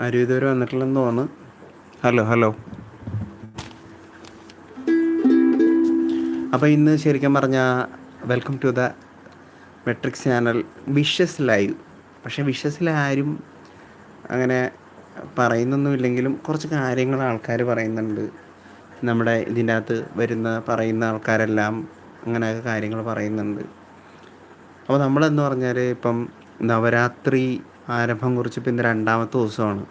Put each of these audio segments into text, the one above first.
ആരും ഇതുവരെ വന്നിട്ടില്ലെന്ന് തോന്നുന്നു. Hello hello. അപ്പോൾ ഇന്ന് ശരിക്കും പറഞ്ഞാൽ welcome to the matrix channel wishes live പക്ഷേ വിഷസിൽ ആരും അങ്ങനെ പറയുന്നൊന്നുമില്ലെങ്കിലും കുറച്ച് കാര്യങ്ങൾ ആൾക്കാർ പറയുന്നുണ്ട്. നമ്മുടെ ഇതിന്റെ അകത്ത് വരുന്ന പറയുന്ന ആൾക്കാരെല്ലാം അങ്ങനെയൊക്കെ കാര്യങ്ങൾ പറയുന്നുണ്ട്. അപ്പോൾ നമ്മളെന്ന് പറഞ്ഞാൽ ഇപ്പം നവരാത്രി ആരംഭം കുറിച്ച് ഇപ്പം ഇന്ന് രണ്ടാമത്തെ ദിവസമാണ്.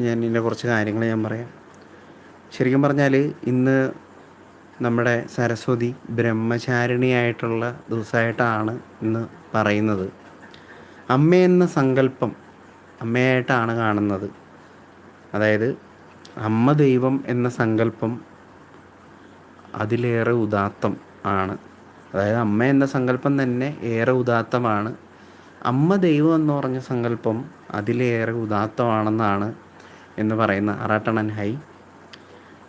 ഞാൻ ഇതിന്റെ കുറച്ച് കാര്യങ്ങൾ ഞാൻ പറയാം. ശരിക്കും പറഞ്ഞാൽ ഇന്ന് നമ്മുടെ സരസ്വതി ബ്രഹ്മചാരിണിയായിട്ടുള്ള ദിവസമായിട്ടാണ് ഇന്ന് പറയുന്നത്. അമ്മയെന്ന സങ്കല്പം അമ്മയായിട്ടാണ് കാണുന്നത്. അതായത് അമ്മ ദൈവം എന്ന സങ്കല്പം അതിലേറെ ഉദാത്തം ആണ്. അതായത് അമ്മ എന്ന സങ്കല്പം തന്നെ ഏറെ ഉദാത്തമാണ്. അമ്മ ദൈവം എന്ന് പറഞ്ഞ സങ്കല്പം അതിലേറെ ഉദാത്തമാണെന്നാണ് എന്ന് പറയുന്ന അറാട്ടണൻ ഹൈ.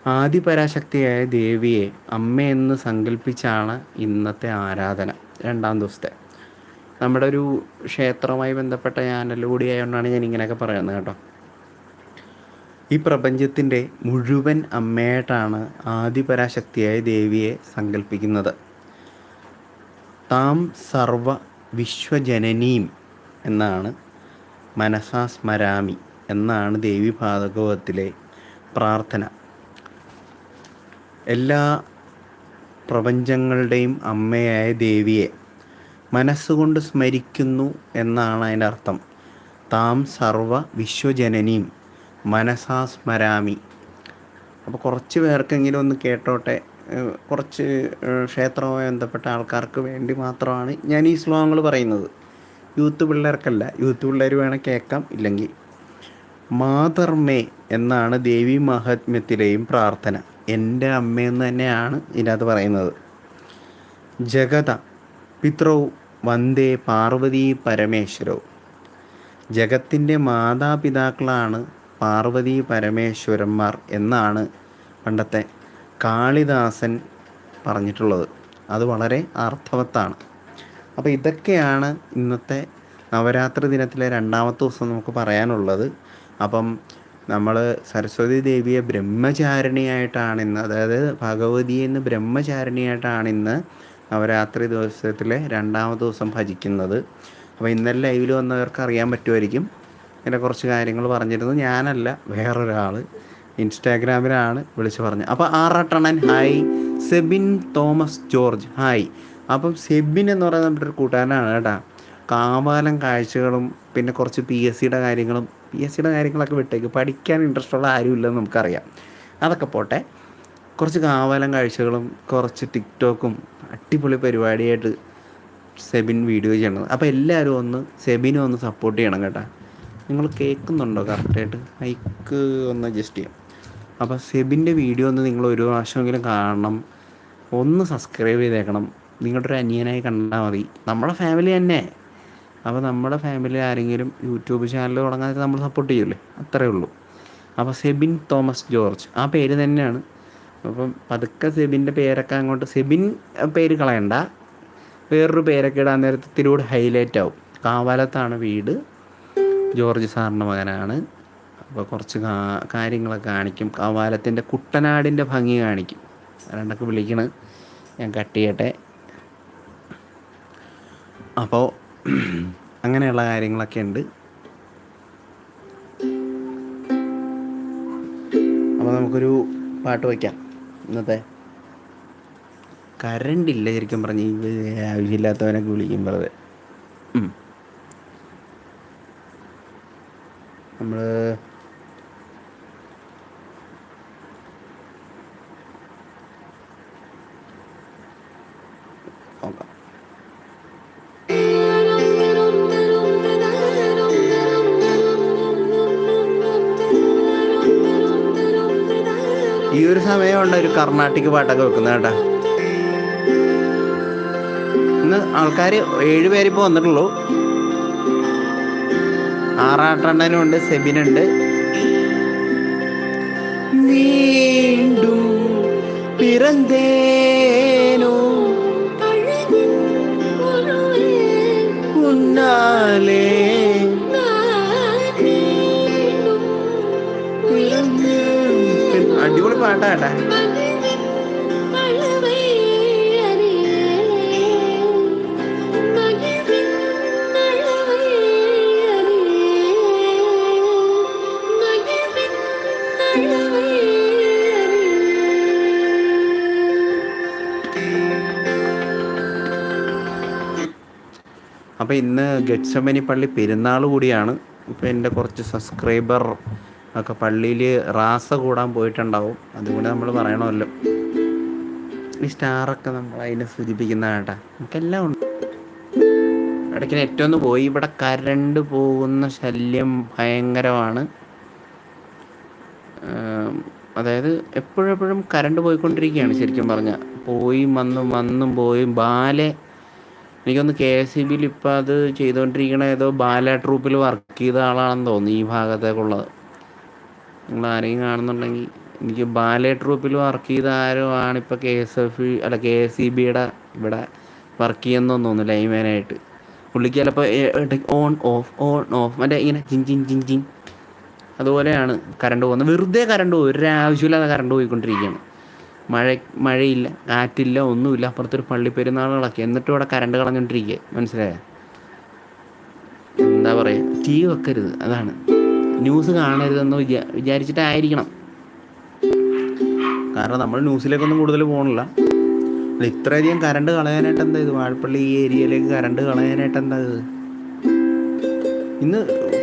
ആദിപരാശക്തിയായ ദേവിയെ അമ്മയെന്ന് സങ്കല്പിച്ചാണ് ഇന്നത്തെ ആരാധന രണ്ടാം ദിവസത്തെ. നമ്മുടെ ഒരു ക്ഷേത്രവുമായി ബന്ധപ്പെട്ട ചാനൽ ആയതുകൊണ്ടാണ് ഞാൻ ഇങ്ങനെയൊക്കെ പറയുന്നത് കേട്ടോ. ഈ പ്രപഞ്ചത്തിന്റെ മുഴുവൻ അമ്മയായിട്ടാണ് ആദിപരാശക്തിയായ ദേവിയെ സങ്കല്പിക്കുന്നത്. താം സർവ വിശ്വജനനീം എന്നാണ് മനസാ സ്മരാമി എന്നാണ് ദേവി ഭാഗവതത്തിലെ പ്രാർത്ഥന. എല്ലാ പ്രപഞ്ചങ്ങളുടെയും അമ്മയായ ദേവിയെ മനസ്സുകൊണ്ട് സ്മരിക്കുന്നു എന്നാണ് അതിന്റെ അർത്ഥം. താം സർവ വിശ്വജനനീം മനസാ സ്മരാമി അപ്പോൾ കുറച്ച് പേർക്കെങ്കിലും ഒന്ന് കേട്ടോട്ടെ? കുറച്ച് ക്ഷേത്രവുമായി ബന്ധപ്പെട്ട ആൾക്കാർക്ക് വേണ്ടി മാത്രമാണ് ഞാൻ ഈ ശ്ലോകങ്ങൾ പറയുന്നത്. യൂത്ത് പിള്ളേർക്കല്ല യൂത്ത് പിള്ളേർ വേണം കേൾക്കാം. ഇല്ലെങ്കിൽ മാതർമേ എന്നാണ് ദേവി മഹാത്മ്യത്തിലെയും പ്രാർത്ഥന. എന്റെ അമ്മയെന്ന് തന്നെയാണ് ഇതിനകത്ത് പറയുന്നത്. ജഗത പിത്രൗ വന്ദേ പാർവതി പരമേശ്വരോ. ജഗത്തിന്റെ മാതാപിതാക്കളാണ് പാർവതി പരമേശ്വരന്മാർ എന്നാണ് പണ്ടത്തെ കാളിദാസൻ പറഞ്ഞിട്ടുള്ളത്. അത് വളരെ അർത്ഥവത്താണ് അപ്പോൾ ഇതൊക്കെയാണ് ഇന്നത്തെ നവരാത്രി ദിനത്തിലെ രണ്ടാമത്തെ ദിവസം നമുക്ക് പറയാനുള്ളത്. അപ്പം നമ്മൾ സരസ്വതി ദേവിയെ ബ്രഹ്മചാരിണിയായിട്ടാണ് ഇന്ന് അതായത് ഭഗവതിയെ ഇന്ന് ബ്രഹ്മചാരിണിയായിട്ടാണ് ഇന്ന് നവരാത്രി ദിവസത്തിലെ രണ്ടാമത്തെ ദിവസം ഭജിക്കുന്നത്. അപ്പോൾ ഇന്നലെ ലൈവിൽ വന്നവർക്ക് അറിയാൻ പറ്റുമായിരിക്കും. ഇങ്ങനെ കുറച്ച് കാര്യങ്ങൾ പറഞ്ഞിരുന്നു. ഞാനല്ല വേറൊരാൾ ഇൻസ്റ്റാഗ്രാമിലാണ് വിളിച്ച് പറഞ്ഞത്. അപ്പോൾ ആറാട്ടണൻ ഹായ് സെബിൻ തോമസ് ജോർജ് ഹായ് അപ്പം സെബിൻ എന്ന് പറയുന്ന നമ്മുടെ ഒരു കൂട്ടുകാരനാണ് കേട്ടോ. കാവാലം കാഴ്ചകളും പിന്നെ കുറച്ച് പി എസ് സിയുടെ കാര്യങ്ങളും പി എസ് സിയുടെ കാര്യങ്ങളൊക്കെ വിട്ടേക്ക്. പഠിക്കാൻ ഇൻട്രസ്റ്റ് ഉള്ള ആരുമില്ലെന്ന് നമുക്കറിയാം. അതൊക്കെ പോട്ടെ. കുറച്ച് കാവാലം കാഴ്ചകളും കുറച്ച് ടിക്ടോക്കും അടിപൊളി പരിപാടിയായിട്ട് സെബിൻ വീഡിയോ ചെയ്യണത്. അപ്പോൾ എല്ലാവരും ഒന്ന് സെബിനെ ഒന്ന് സപ്പോർട്ട് ചെയ്യണം കേട്ടോ. നിങ്ങൾ കേൾക്കുന്നുണ്ടോ കറക്റ്റായിട്ട് മൈക്ക് ഒന്ന് അഡ്ജസ്റ്റ് ചെയ്യാം. അപ്പോൾ സെബിന്റെ വീഡിയോ ഒന്ന് നിങ്ങൾ ഒരു പ്രാവശ്യമെങ്കിലും കാണണം. ഒന്ന് സബ്സ്ക്രൈബ് ചെയ്തേക്കണം. നിങ്ങളുടെ ഒരു അനിയനായി കണ്ടാൽ മതി. നമ്മുടെ ഫാമിലി തന്നെ. അപ്പോൾ നമ്മുടെ ഫാമിലി ആരെങ്കിലും യൂട്യൂബ് ചാനൽ തുടങ്ങാതെ നമ്മൾ സപ്പോർട്ട് ചെയ്യൂലേ? അത്രേ ഉള്ളൂ. അപ്പോൾ സെബിൻ തോമസ് ജോർജ്. ആ പേര് തന്നെയാണ്. അപ്പം പതുക്കെ സെബിന്റെ പേരൊക്കെ അങ്ങോട്ട് സെബിൻ പേര് കളയണ്ട. വേറൊരു പേരൊക്കെ ഇടാൻ നേരത്തെ ഇത്തിരി ഹൈലൈറ്റ് ആവും. കാവാലത്താണ് വീട്. ജോർജ് സാറിന്റെ മകനാണ്. അപ്പോൾ കുറച്ച് കാര്യങ്ങളൊക്കെ കാണിക്കും. കവാലത്തിന്റെ കുട്ടനാടിന്റെ ഭംഗി കാണിക്കും. രണ്ടൊക്കെ വിളിക്കണ്? ഞാൻ കട്ട് ചെയ്യട്ടെ. അപ്പോൾ അങ്ങനെയുള്ള കാര്യങ്ങളൊക്കെ ഉണ്ട്. അപ്പോൾ നമുക്കൊരു പാട്ട് വയ്ക്കാം ഇന്നത്തെ കറണ്ട് ഇല്ല ശരിക്കും പറഞ്ഞ്. ആവശ്യമില്ലാത്തവനൊക്കെ വിളിക്കും വെറുതെ നമ്മൾ ഈ ഒരു സമയമുണ്ട് ഒരു കർണാട്ടിക് പാട്ടൊക്കെ വെക്കുന്നത് കേട്ടാ. ഇന്ന് ആൾക്കാർ ഏഴ് പേരിപ്പോൾ വന്നിട്ടുള്ളൂ. ആറാട്ടണ്ണനും ഉണ്ട് സെബിനുണ്ട്. വീണ്ടും പിറന്തേനോ പാട്ടാട്ടെ അപ്പോൾ ഇന്ന് ഗെറ്റ്സമനി പള്ളി പെരുന്നാൾ കൂടിയാണ്. അപ്പോൾ എന്റെ കുറച്ച് സബ്സ്ക്രൈബർ ഒക്കെ പള്ളിയിൽ റാസ കൂടാൻ പോയിട്ടുണ്ടാവും. അതുകൊണ്ട് നമ്മൾ പറയണമല്ലോ. ഈ സ്റ്റാറൊക്കെ നമ്മൾ അതിനെ സൂചിപ്പിക്കുന്ന കേട്ടാ. നമുക്കെല്ലാം ഉണ്ട്. ഇടയ്ക്ക് നെറ്റ് ഒന്ന് പോയി. ഇവിടെ കരണ്ട് പോകുന്ന ശല്യം ഭയങ്കരമാണ്. അതായത് എപ്പോഴെപ്പോഴും കരണ്ട് പോയിക്കൊണ്ടിരിക്കുകയാണ് ശരിക്കും പറഞ്ഞാൽ പോയി വന്നും വന്നും പോയി. ബാലെ എനിക്കൊന്ന് കെ എസ് ഇ ബിയിൽ ഇപ്പം അത് ചെയ്തുകൊണ്ടിരിക്കണ ഏതോ ബാല ട്രൂപ്പിൽ വർക്ക് ചെയ്ത ആളാണെന്ന് തോന്നുന്നു ഈ ഭാഗത്തേക്കുള്ളത്. നിങ്ങൾ ആരെയും കാണുന്നുണ്ടെങ്കിൽ എനിക്ക് ബാലെ ട്രൂപ്പിൽ വർക്ക് ചെയ്ത ആരോ ആണ് ഇപ്പോൾ കെ എസ് എഫ് അല്ല കെ എസ് ഇ ബിയുടെ ഇവിടെ വർക്ക് ചെയ്യുന്നതെന്ന് തോന്നുന്നു ലൈമാനായിട്ട് പുള്ളിക്ക് ചിലപ്പോൾ ഓൺ ഓഫ് ഓൺ ഓഫ് മറ്റേ ഇങ്ങനെ ചിൻ ചിൻ ചിൻ ചിൻ അതുപോലെയാണ് കറണ്ട് പോകുന്നത്. വെറുതെ കറണ്ട് പോകും. ഒരാവശ്യമില്ലാതെ കറണ്ട് പോയിക്കൊണ്ടിരിക്കുകയാണ്. മഴ മഴയില്ല കാറ്റില്ല ഒന്നുമില്ല. അപ്പുറത്തൊരു പള്ളിപ്പെരുന്നാളുകളൊക്കെ. എന്നിട്ടും ഇവിടെ കറണ്ട് കളഞ്ഞുകൊണ്ടിരിക്കുക മനസ്സിലായോ? എന്താ പറയുക തീ വെക്കരുത്. അതാണ്. ന്യൂസ് കാണരുതെന്ന് വിചാ വിചാരിച്ചിട്ടായിരിക്കണം. കാരണം നമ്മൾ ന്യൂസിലേക്കൊന്നും കൂടുതൽ പോകണില്ല അല്ല ഇത്രയധികം കറണ്ട് കളയാനായിട്ട് എന്താ ഇത്? വാഴപ്പള്ളി ഈ ഏരിയയിലേക്ക് കറണ്ട് കളയാനായിട്ട് എന്താ ഇത്? ഇന്ന്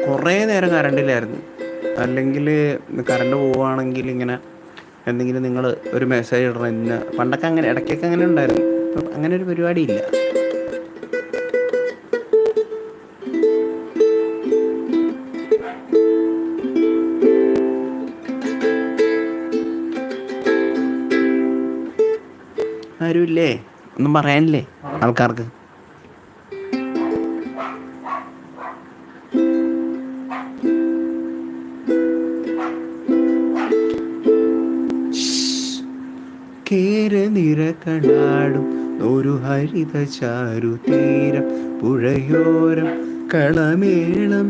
കുറേ നേരം കറണ്ടില്ലായിരുന്നു അല്ലെങ്കിൽ കറണ്ട് പോവുകയാണെങ്കിൽ ഇങ്ങനെ എന്തെങ്കിലും നിങ്ങൾ ഒരു മെസ്സേജ് ഇടണം. ഇന്ന് പണ്ടൊക്കെ അങ്ങനെ ഇടയ്ക്കൊക്കെ അങ്ങനെ ഉണ്ടായിരുന്നു. അങ്ങനെ ഒരു പരിപാടി ആരുമില്ലേ ഒന്നും പറയാനില്ലേ ആൾക്കാർക്ക്? കേരനിര കടാടും ഒരു ഹരിത ചാരു തീരം പുഴയോരം കളമേളം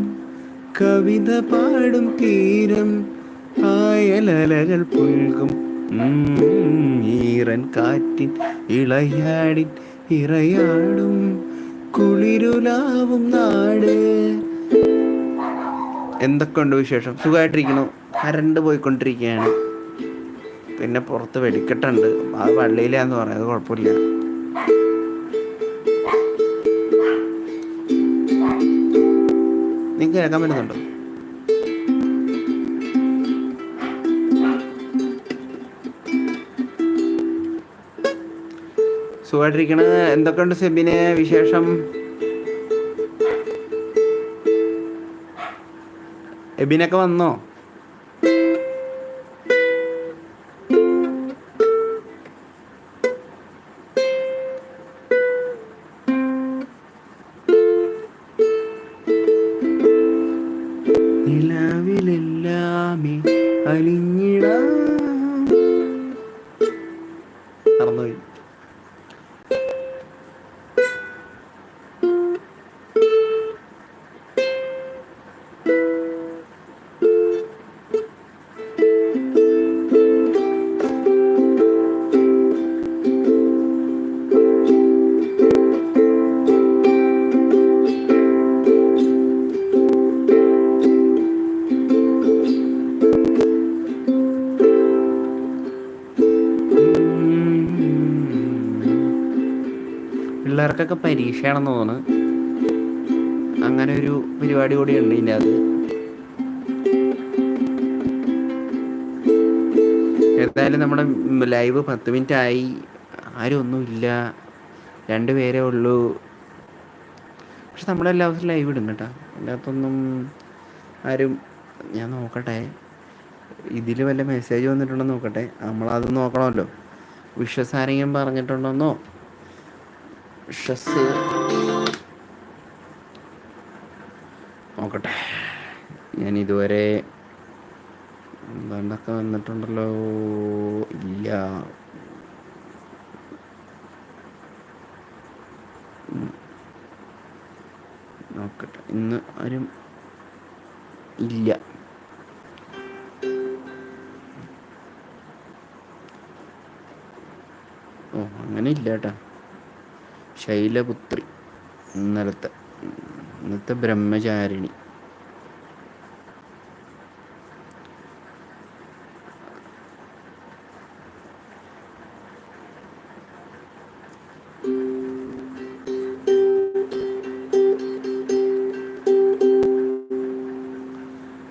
കവിത പാടും തീരം ആയലലകൾ പുൽകും ഈറൻ കാറ്റിൻ ഇളയാടിൻ ഇറയാടും കുളിരുലാവും നാട്. എന്തൊക്കെയുണ്ട് വിശേഷം? സുഖമായിട്ടിരിക്കണു കരണ്ട് പോയിക്കൊണ്ടിരിക്കുകയാണ്. പിന്നെ പുറത്ത് വെടിക്കെട്ടുണ്ട്. അത് പള്ളിയിലാന്ന് പറയുന്നത് കുഴപ്പമില്ല. നിങ്ങൾക്ക് കേൾക്കാൻ പറ്റുന്നുണ്ടോ? സുഖമായിട്ടിരിക്കണ എന്തൊക്കെയുണ്ട് സെബിന് വിശേഷം? എബിനൊക്കെ വന്നോ? നിലാവിലെല്ലാമേ അലിഞ്ഞിടാം പിള്ളേർക്കൊക്കെ പരീക്ഷയാണെന്ന് തോന്നുന്നു. അങ്ങനെ ഒരു പരിപാടി കൂടി ഉണ്ട് ഇതിന്റെ അത് എന്തായാലും നമ്മുടെ ലൈവ് പത്ത് മിനിറ്റ് ആയി ആരും ഒന്നുമില്ല രണ്ട് പേരേ ഉള്ളൂ. പക്ഷെ നമ്മളെല്ലാ ദിവസവും ലൈവ് ഇടും കേട്ടോ. അല്ലാത്തൊന്നും ആരും ഞാൻ നോക്കട്ടെ. ഇതിൽ വല്ല മെസ്സേജ് വന്നിട്ടുണ്ടോ നോക്കട്ടെ. നമ്മളത് നോക്കണമല്ലോ. വിശ്വസാരെങ്കിലും പറഞ്ഞിട്ടുണ്ടോന്നോ? ഷസ്. നോക്കട്ടെ. ഞാൻ ഇതുവരെ എന്തൊക്കെ വന്നിട്ടുണ്ടല്ലോ? ഇല്ല. നോക്കട്ടെ. ഇന്ന് ആരും ഇല്ല. ഓ അങ്ങനെ ഇല്ല കേട്ടോ. ശൈലപുത്രി. ഇന്നലത്തെ ഇന്നത്തെ Brahmacharini.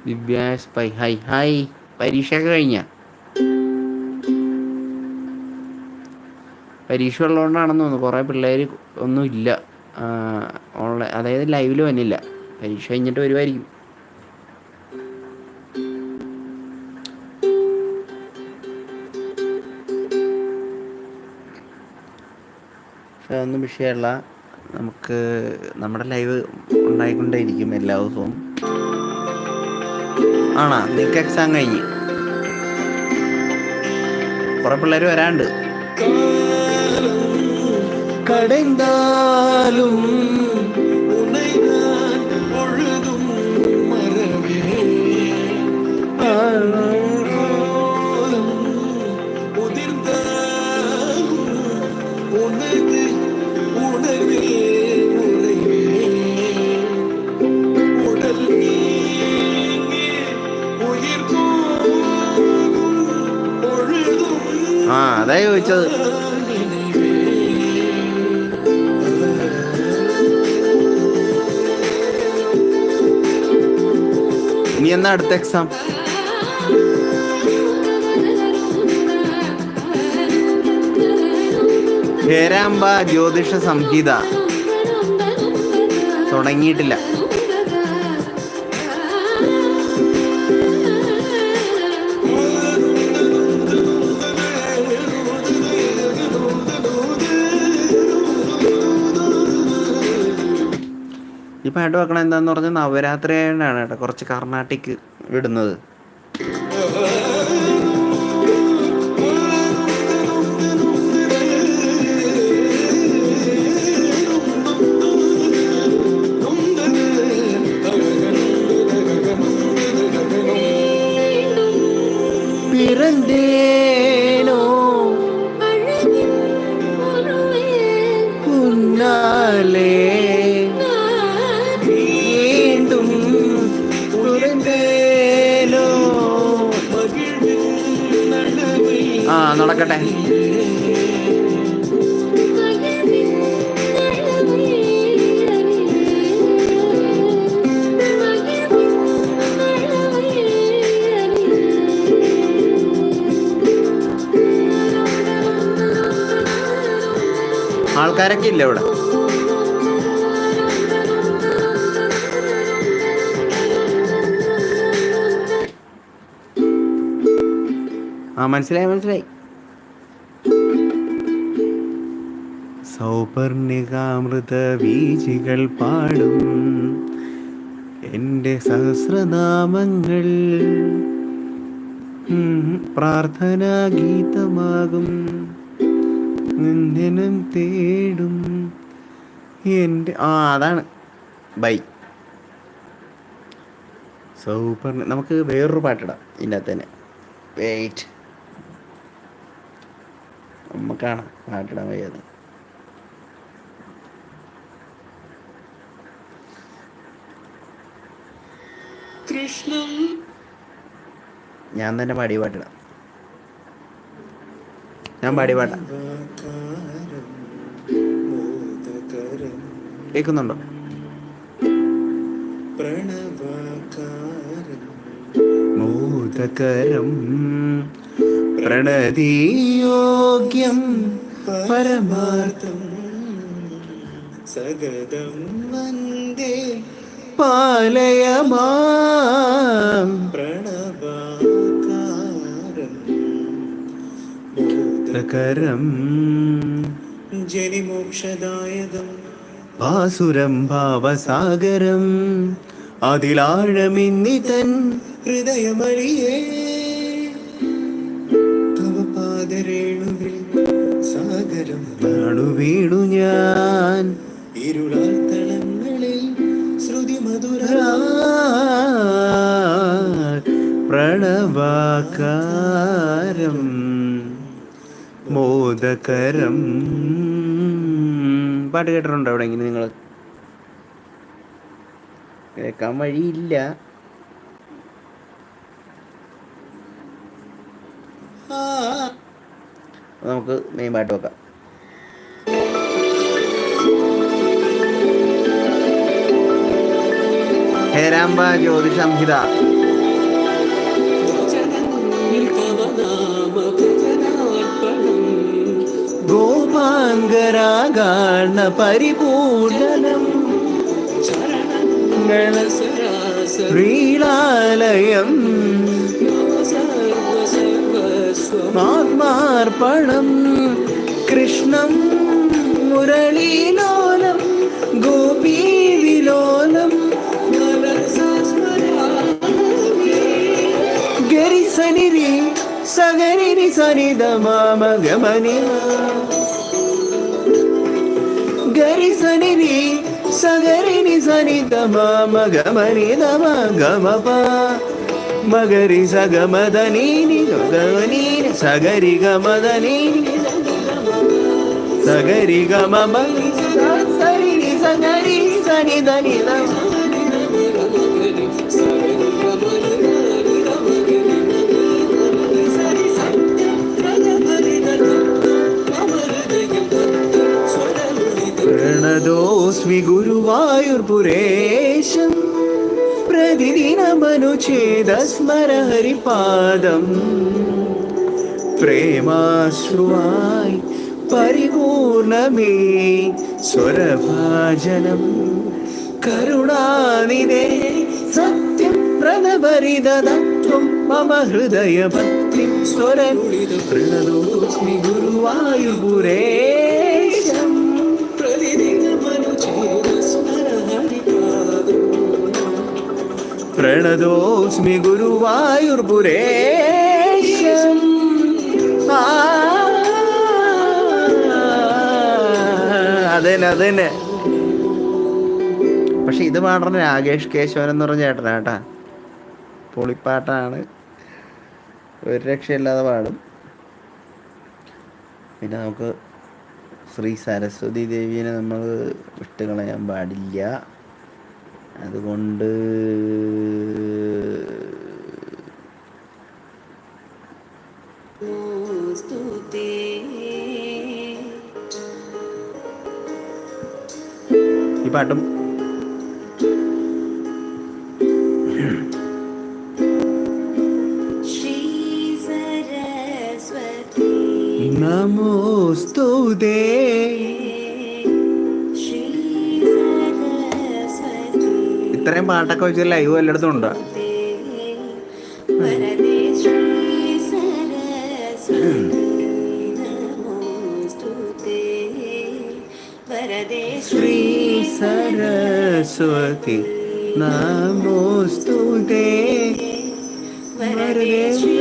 Divya's pi hi hi പരീക്ഷ കഴിഞ്ഞ? പരീക്ഷ ഉള്ളതുകൊണ്ടാണെന്ന് തോന്നുന്നു. കുറേ പിള്ളേർ ഒന്നും ഇല്ല. ഓൺലൈൻ അതായത് ലൈവിൽ വന്നില്ല. പരീക്ഷ കഴിഞ്ഞിട്ട് വരുമായിരിക്കും വിഷയമല്ല. നമുക്ക് നമ്മുടെ ലൈവ് ഉണ്ടായിക്കൊണ്ടേയിരിക്കും എല്ലാ ദിവസവും. ആണാ നിങ്ങൾക്ക് എക്സാം കഴിഞ്ഞ്. കുറെ പിള്ളേർ വരാണ്ട് கடைந்தாலும் உனைதான் பொழுதும் மறவே. உதிர்ந்தாலும் உனது உணர்வே ആ അതായത് ചോദിച്ചത് എന്നാ അടുത്ത എക്സാം ഹേരാമ്പ ജ്യോതിഷ സംഹിത. തുടങ്ങിയിട്ടില്ല. ഈ വെക്കണത് എന്താണെന്ന് പറഞ്ഞാൽ നവരാത്രി ആയതുകൊണ്ടാണ് കേട്ടോ കുറച്ച് കർണാട്ടിക് വിടുന്നത്. നടക്കട്ടെ. ആൾക്കാരൊക്കെ ഇല്ല ഇവിടെ? ആ മനസ്സിലായി മനസ്സിലായി. സൗപർണികാമൃത വീജികൾ പാടും. എന്റെ സഹസ്രനാമങ്ങൾ പ്രാർത്ഥനാ ഗീതമാകും നിന്ദനം തേടും. എന്റെ ആ അതാണ്. ബൈ. സൂപ്പർ. നമുക്ക് വേറൊരു പാട്ടിടാം ഇതിന്റെ അകത്ത് തന്നെ വെയിറ്റ് നമുക്കാണ് പാട്ടിടാൻ വയ്യാതെ. കൃഷ്ണം. ഞാൻ തന്നെ പാടി പാട്ടിടാം. ഞാൻ പാടി പാട്ടാം. കേൾക്കുന്നുണ്ടോ? മോദകരം. പ്രണതിയോഗ്യം. പരമാർത്ഥം. സഗതം പാലയമാം. പ്രണവാകാരം ജനിമോക്ഷദായകം പാസുരം ഭാവസാഗരം അതിലാഴമിന്നി തൻ ഹൃദയമഴിയേ തവ പാദരേണുവിൽ സാഗരം നാണു വീണു ഞാൻ. പ്രണവാകാരം മോദകരം പാട്ട് കേട്ടിട്ടുണ്ടോ എവിടെ നിങ്ങൾ കേൾക്കാൻ വഴിയില്ല. നമുക്ക് മെയിൻ പാട്ട് വെക്കാം. ഹേരാമ്പ ജ്യോതിഷ ഗോപാങ്കരാഗാണ പരിപൂജനം ശ്രീലാലയം. ആത്മാർപ്പണം. കൃഷ്ണം മുരളീലോലം. ഗോപീവിലോലം. ഗരിസനിരി സഗരിരി സനിത മാമ ಗರಿ ಸನಿ ನಿ ಸಗರಿ ನಿ ಸನಿ ಮ ಮಗ ಮನಿ ದ ಮ ಗ ಮ ಪ ಮಗರಿ ಸ ಗ ಮದ ನೀನಿ ಗ ನೀ ಸಗರಿ ಗ ಮದ ನೀನಿ ಸಗರಿ ಗ ಮ ಮನಿ ಸರಿ ನಿ ಸಗರಿ ಸನಿ ದ ನಿ ದ ഗുരുവായൂർപുരേശം പ്രതിദിനമനുച്ഛേദസ്മര ഹരിപാദം പ്രേമാശ്രുവായി പരിപൂർണമേ സ്വരഭാജനം. കരുണാനിദേ സത്യം പ്രണഭരിതത്വം മമ ഹൃദയ ഭക്തി സ്വരം പ്രണതോസ്മി ഗുരുവായൂർപുരേശം പ്രണതോസ്മി ഗുരുവായൂർപുരേശം അതന്നെ അതന്നെ. പക്ഷെ ഇത് പാടുന്ന രാകേഷ് കേശവൻ എന്ന് പറഞ്ഞ ചേട്ടനാ കേട്ടാ. പൊളിപ്പാട്ടാണ്. ഒരു രക്ഷയില്ലാതെ പാടും. പിന്നെ നമുക്ക് ശ്രീ സരസ്വതി ദേവിയെ നമ്മൾ വിട്ടുകളയാൻ പാടില്ല. അതുകൊണ്ട് ഈ പാട്ടും ശ്രീ സരസ്വതി നമോസ്തുതേ ഇത്രയും പാട്ടൊക്കെ വെച്ച് ലൈവ് എല്ലായിടത്തും ഉണ്ടോ? ശ്രീ സരസ്വതി നമോസ്തുതേ. വരദേ ശ്രീ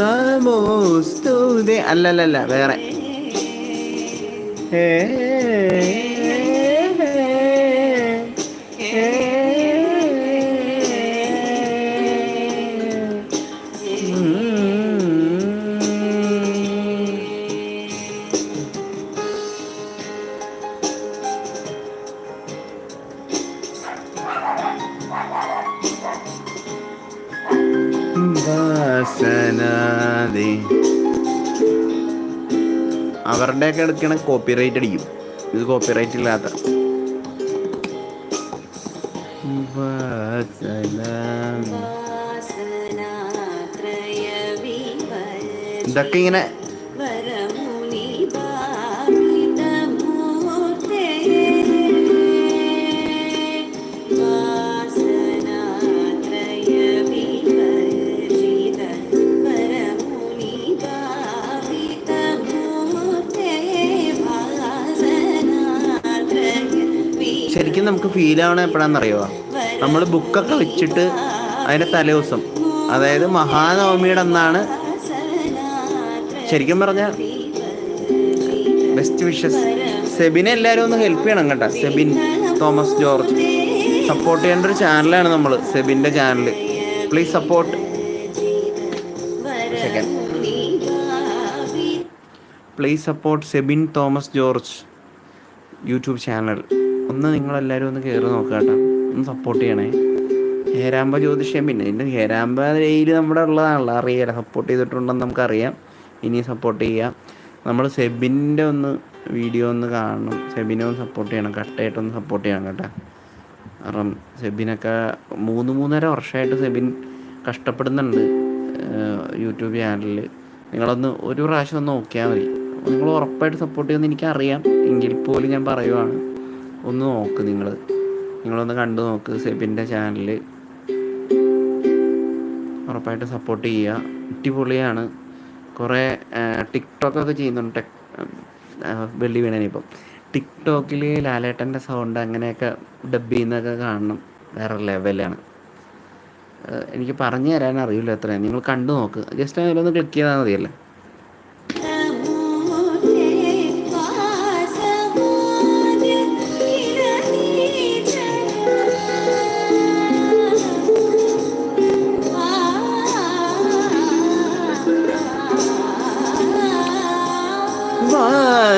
നമോസ്തുതേ. അല്ലല്ലല്ല വേറെ. ഹേ അവരുടെയൊക്കെ എടുക്കണ കോപ്പിറൈറ്റ് അടിക്കും. ഇത് കോപ്പിറൈറ്റ് ഇല്ലാത്ത. ഇതൊക്കെ ഇങ്ങനെ നമുക്ക് ഫീൽ ആവണ എപ്പോഴാണെന്നറിയോ നമ്മൾ ബുക്കൊക്കെ വെച്ചിട്ട് അതിന്റെ തലേദിവസം അതായത് മഹാനവമിയുടെ അന്നാണ് ശരിക്കും പറഞ്ഞാൽ ബെസ്റ്റ് വിഷസ് സെബിനെ എല്ലാവരും ഒന്ന് ഹെൽപ്പ് ചെയ്യണം കേട്ടോ. സെബിൻ തോമസ് ജോർജ്. സപ്പോർട്ട് ചെയ്യേണ്ട ഒരു ചാനലാണ് നമ്മൾ സെബിന്റെ channel please support please support Sebin Thomas George YouTube channel ഒന്ന് നിങ്ങളെല്ലാവരും ഒന്ന് കയറി നോക്കുക കേട്ടോ. ഒന്ന് സപ്പോർട്ട് ചെയ്യണേ. ഹേരാമ്പ ജ്യോതിഷം പിന്നെ ഇതിന്റെ ഹേരാമ്പ ഡെയിലി നമ്മുടെ ഉള്ളതാണല്ലോ. അറിയാം സപ്പോർട്ട് ചെയ്തിട്ടുണ്ടെന്ന് നമുക്കറിയാം. ഇനി സപ്പോർട്ട് ചെയ്യാം. നമ്മൾ സെബിന്റെ ഒന്ന് വീഡിയോ ഒന്ന് കാണണം. സെബിനെ ഒന്ന് സപ്പോർട്ട് ചെയ്യണം. കട്ടായിട്ടൊന്ന് സപ്പോർട്ട് ചെയ്യണം കേട്ടോ. കാരണം സെബിനൊക്കെ മൂന്ന് മൂന്നര വർഷമായിട്ട് സെബിൻ കഷ്ടപ്പെടുന്നുണ്ട് യൂട്യൂബ് ചാനലിൽ നിങ്ങളൊന്ന് ഒരു പ്രാവശ്യം ഒന്ന് നോക്കിയാൽ മതി. നിങ്ങൾ ഉറപ്പായിട്ട് സപ്പോർട്ട് ചെയ്യുമെന്ന് എനിക്കറിയാം. എങ്കിൽ പോലും ഞാൻ പറയുവാണ്. ഒന്ന് നോക്ക് നിങ്ങൾ നിങ്ങളൊന്ന് കണ്ടു നോക്ക് സെബിന്റെ ചാനൽ ഉറപ്പായിട്ട് സപ്പോർട്ട് ചെയ്യുക അടിപൊളിയാണ്. കുറേ ടിക്ടോക്കൊക്കെ ചെയ്യുന്നുണ്ട് ടെക് വെള്ളി വീണനിപ്പം ടിക്ടോക്കിൽ ലാലേട്ടന്റെ സൗണ്ട് അങ്ങനെയൊക്കെ ഡബ് ചെയ്യുന്നതൊക്കെ കാണണം. വേറെ ലെവലാണ് എനിക്ക് പറഞ്ഞു തരാൻ അറിയില്ല എത്രയാണ് നിങ്ങൾ കണ്ടു നോക്ക്. ജസ്റ്റ് അതിലൊന്ന് ക്ലിക്ക് ചെയ്താൽ മതിയല്ലേ?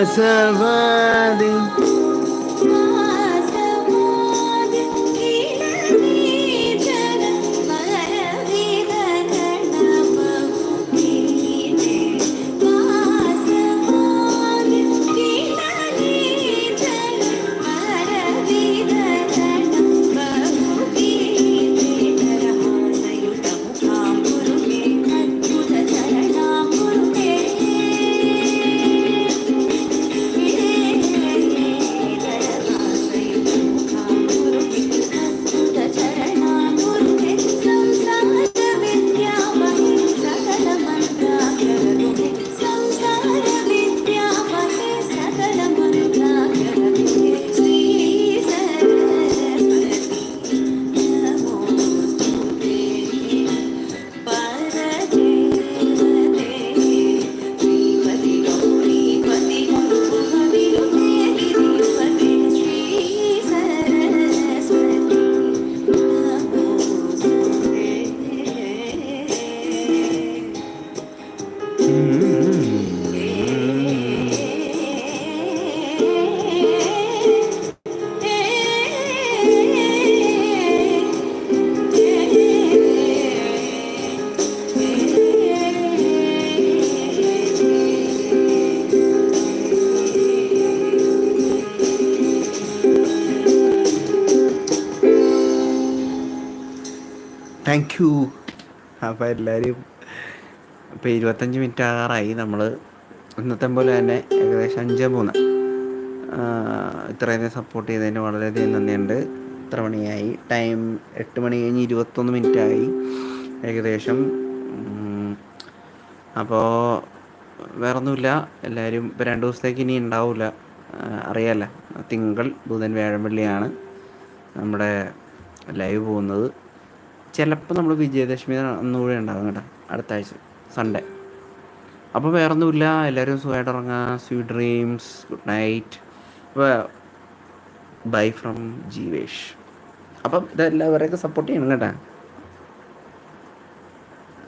sabadi താങ്ക് യു അപ്പോൾ എല്ലാവരും ഇപ്പോൾ ഇരുപത്തഞ്ച് മിനിറ്റ് ആറായി നമ്മൾ ഇന്നത്തെ പോലെ തന്നെ ഏകദേശം അഞ്ച് മൂന്ന്. ഇത്രയധികം സപ്പോർട്ട് ചെയ്തതിന് വളരെയധികം നന്ദിയുണ്ട്. ഇത്ര മണിയായി. ടൈം എട്ട് മണി കഴിഞ്ഞ് ഇരുപത്തൊന്ന് മിനിറ്റ് ആയി ഏകദേശം അപ്പോൾ വേറൊന്നുമില്ല. എല്ലാവരും ഇപ്പോൾ രണ്ട് ദിവസത്തേക്ക് ഇനി ഉണ്ടാവില്ല അറിയാമല്ല തിങ്കൾ ബുധൻ വ്യാഴം വെള്ളിയാണ് നമ്മുടെ ലൈവ് പോകുന്നത്. ചിലപ്പോൾ നമ്മൾ വിജയദശമി അന്നുകൂടെ ഉണ്ടാകും കേട്ടോ അടുത്ത ആഴ്ച സൺഡേ അപ്പോൾ വേറൊന്നുമില്ല എല്ലാവരും സുഖമായിട്ട് ഇറങ്ങുക sweet dreams good night bye from Jeevesh. അപ്പം ഇതെല്ലാവരെയൊക്കെ സപ്പോർട്ട് ചെയ്യണം കേട്ടോ.